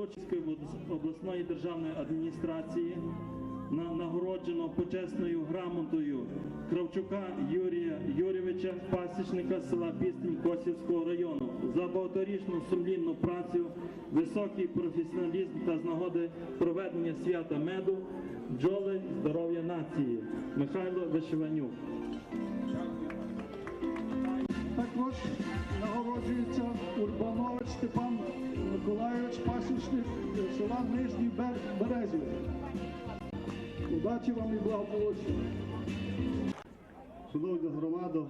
за обласної державної адміністрації нагороджено почесною грамотою Кравчука Юрія Юрійовича, пасічника села Пістень Косівського району за багаторічну сумлінну працю, високий професіоналізм та з нагоди проведення свята меду, бджоли здоров'я нації Михайло Вишиванюк. Також нагороджується Урбанович Степан Миколайович, пасічник села Нижній Бер- Березів. Удачі вам і благополуччя. Шановна громада,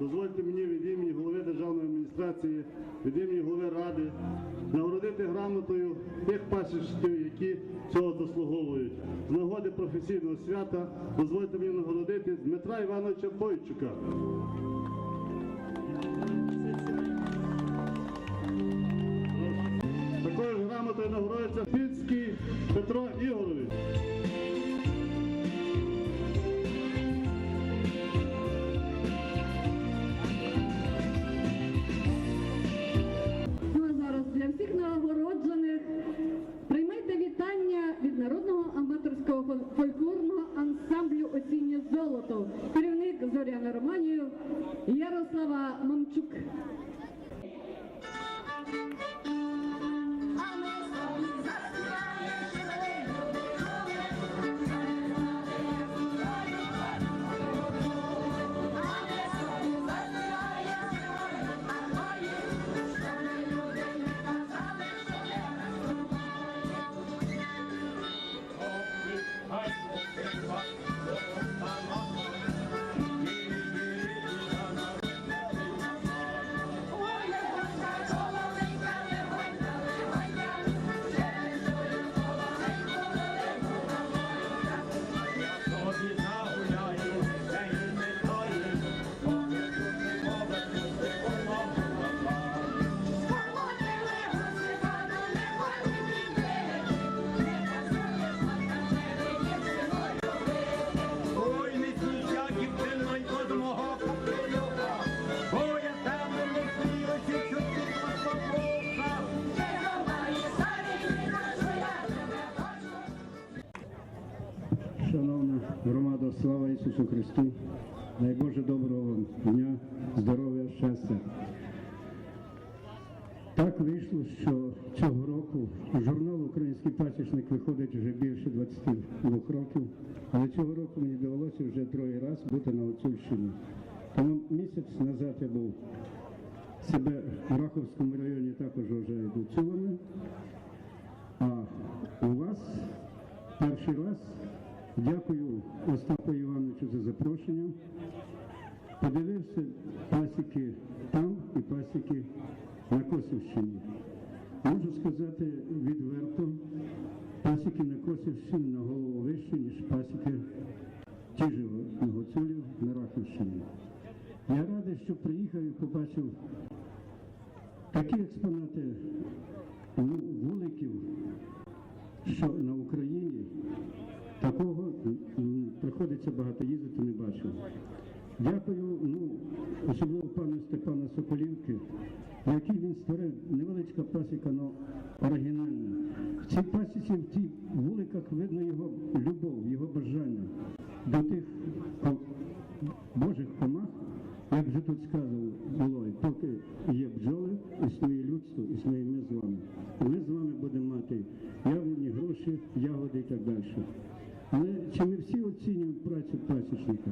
дозвольте мені від імені голови державної адміністрації, від імені голови ради нагородити грамотою тих пасічників, які цього заслуговують. З нагоди професійного свята дозвольте мені нагородити Дмитра Івановича Бойчука. Такою Фінський Петро Ігорович. Ісусу Христу! Дай Боже доброго вам дня, здоров'я, щастя. Так вийшло, що цього року журнал Український пасічник виходить вже більше 22 років, але цього року мені довелося вже другий раз бути на Гуцульщині. Тому місяць назад я був себе в Раховському районі також вже Гуцулами, а у вас перший раз дякую Остапу Івановичу за запрошення. Подивився пасіки там і пасіки на Косівщині. Можу сказати відверто, пасіки на Косівщині на голову вищі, ніж пасіки ті ж на Гуцулів на Рахівщині. Я радий, що приїхав і побачив такі експонати ну, вуликів, що на Україні такого приходиться багато їздити, не бачив. Дякую, ну, особливо пану Степану Соколівки, який він створив невеличка пасіка, але оригінальна. В цій пасіці, в цих вуликах видно його любов, його бажання до тих Божих комах, Як вже тут сказано було, поки є бджоли, існує людство, існує ми з вами. Ми з вами будемо мати яблуні, гроші, ягоди і так далі. Але чи ми всі оцінюємо працю пасічника?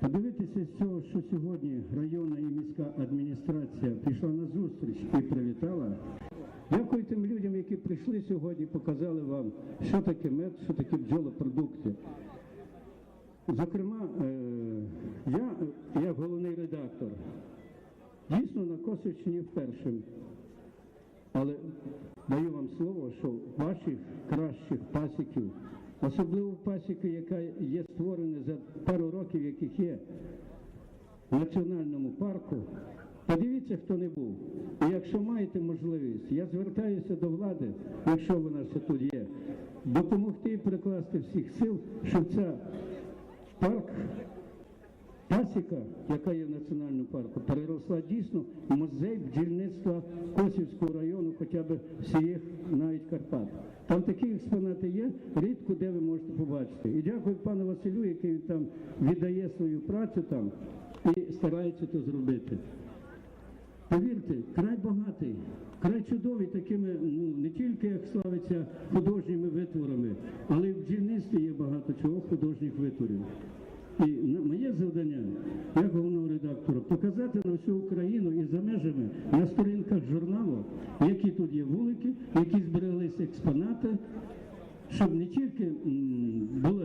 Подивитися з цього, що сьогодні районна і міська адміністрація пішла на зустріч і привітала. Дякую тим людям, які прийшли сьогодні, показали вам, що таке мед, що таке бджолопродукти. Зокрема, е, я, як головний редактор, дійсно на Косівщині вперше. Але даю вам слово, що ваших кращих пасіків, особливо пасіки, яка є створена за пару років, яких є в національному парку, подивіться, хто не був. І якщо маєте можливість, я звертаюся до влади, якщо вона ще тут є, допомогти і прикласти всіх сил, щоб ця парк Пасіка, яка є в національному парку, переросла дійсно в музей бджільництва Косівського району, хоча б всіх навіть Карпат. Там такі експонати є, рідко де ви можете побачити. І дякую пану Василю, який там віддає свою працю там і старається це зробити. Повірте, край багатий, край чудовий такими, ну не тільки як славиться художніми витворами, але й в бджільництві є багато чого художніх витворів. І на- моє завдання, як головного редактора, показати на всю Україну і за межами на сторінках журналу, які тут є вулики, які збереглися експонати, щоб не тільки було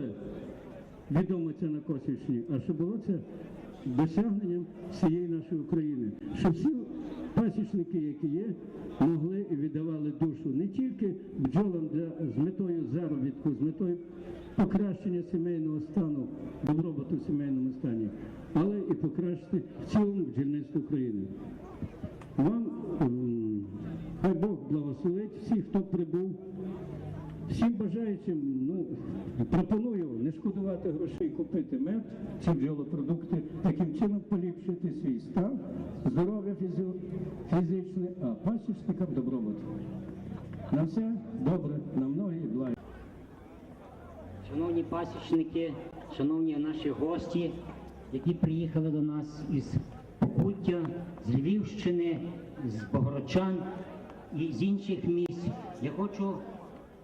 відомо це на Косівщині, а щоб було це досягненням всієї нашої України. Щоб всі пасічники, які є, могли і віддавали душу не тільки бджолам для, з метою заробітку, з метою покращення сімейного стану, добробуту в сімейному стані, але і покращити в цілому бджільництво України. Вам хай Бог благословить всіх, хто прибув. Всім бажаючим, ну, пропоную не шкодувати грошей купити мед чи бджолопродукти, таким чином поліпшити свій стан, здоров'я фізичне, а пасічникам добробут. На все добре, на многі блага. Шановні пасічники, шановні наші гості, які приїхали до нас із Покуття, з Львівщини, з Богородчан і з інших місць, я хочу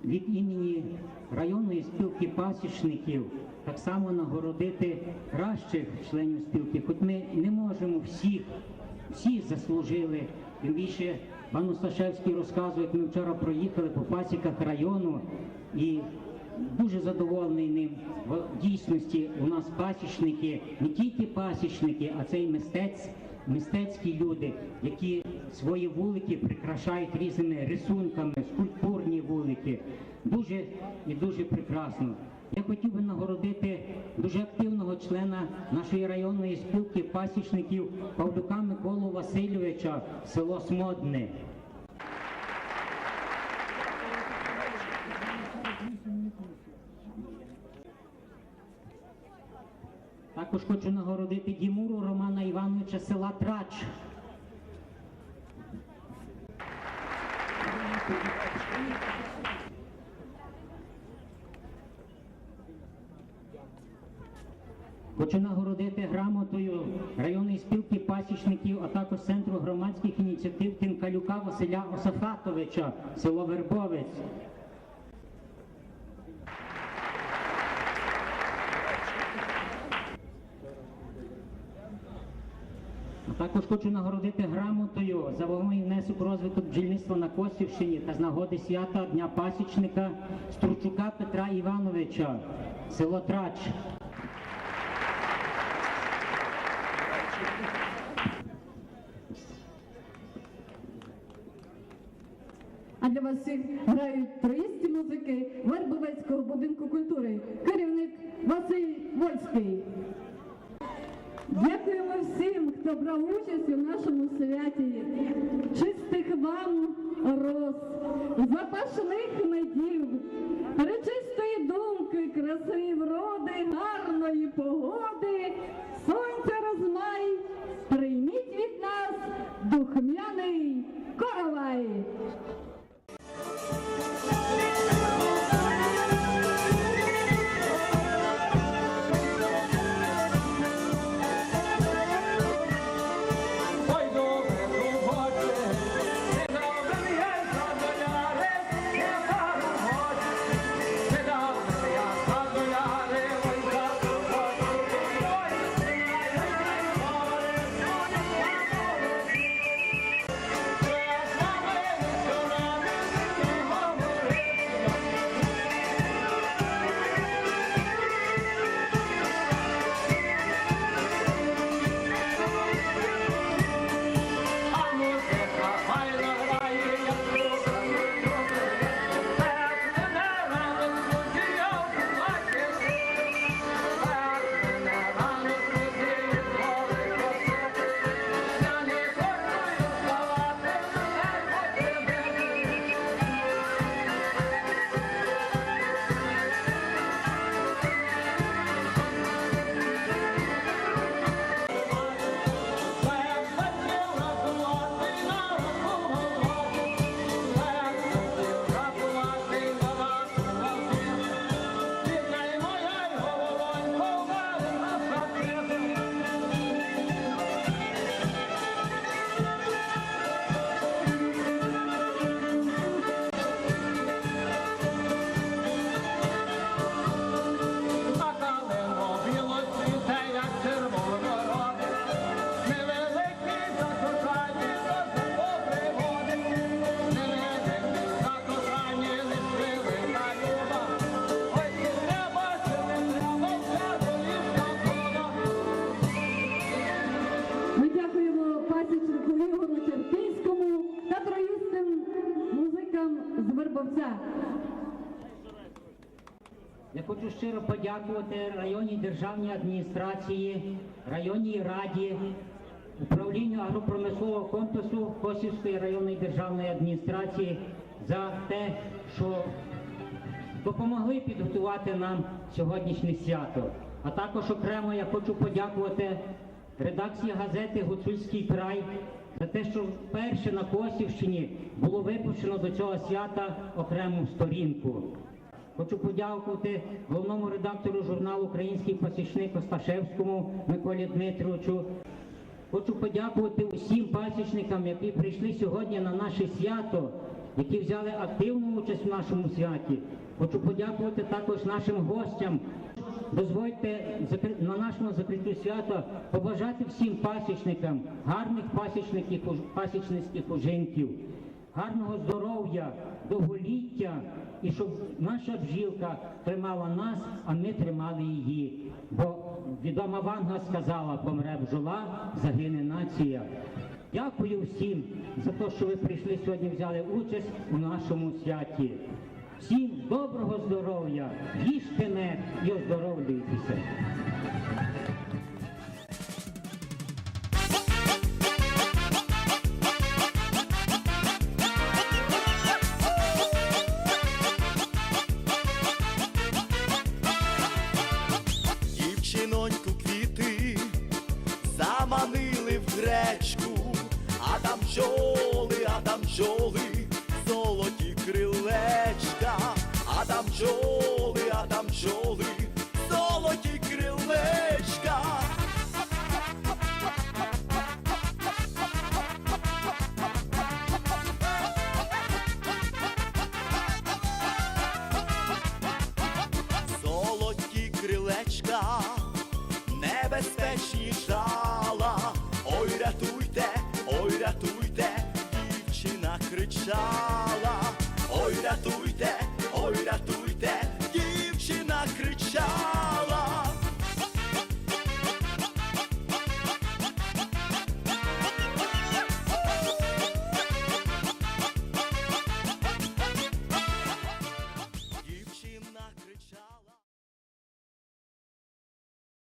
від імені районної спілки пасічників так само нагородити кращих членів спілки, хоч ми не можемо всіх, всі заслужили. Тим більше пан Осташевський розказує, як ми вчора проїхали по пасіках району і дуже задоволений ним. В дійсності у нас пасічники, не тільки пасічники, а це й мистець, мистецькі люди, які свої вулики прикрашають різними рисунками, скульптурні вулики. Дуже і дуже прекрасно. Я хотів би нагородити дуже активного члена нашої районної спілки пасічників Павлюка Миколу Васильовича, село Смодне. Також хочу нагородити Дімуру Романа Івановича села Трач. Хочу нагородити грамотою районної спілки пасічників, а також центру громадських ініціатив Тінкалюка Василя Осафатовича, село Вербовець. Також хочу нагородити грамотою за вагомий внесок розвиток бджільництва на Косівщині та з нагоди свята Дня пасічника Стручука Петра Івановича, село Трач. А для вас всіх грають троїсті музики Вербовецького будинку культури. Керівник Василь Вольський. Хто брав участь у нашому святі. Чистих вам роз, запашних медів, перечистої думки, краси Я хочу щиро подякувати районній державній адміністрації, районній раді, управлінню агропромислового комплексу Косівської районної державної адміністрації за те, що допомогли підготувати нам сьогоднішнє свято. А також окремо я хочу подякувати редакції газети Гуцульський край за те, що вперше на Косівщині було випущено до цього свята окрему сторінку. Хочу подякувати головному редактору журналу Український пасічник Осташевському Миколі Дмитровичу. Хочу подякувати усім пасічникам, які прийшли сьогодні на наше свято, які взяли активну участь в нашому святі. Хочу подякувати також нашим гостям. Дозвольте на нашому закриттю свята побажати всім пасічникам гарних пасічників, пасічницьких ужинків, гарного здоров'я, довголіття і щоб наша бджілка тримала нас, а ми тримали її. Бо відома Ванга сказала, помре бджола, загине нація. Дякую всім за те, що ви прийшли сьогодні, взяли участь у нашому святі. Всім доброго здоров'я, їжте мед і оздоровлюйтеся. Бджоли, золоті крилечка, а там бджоли, shot.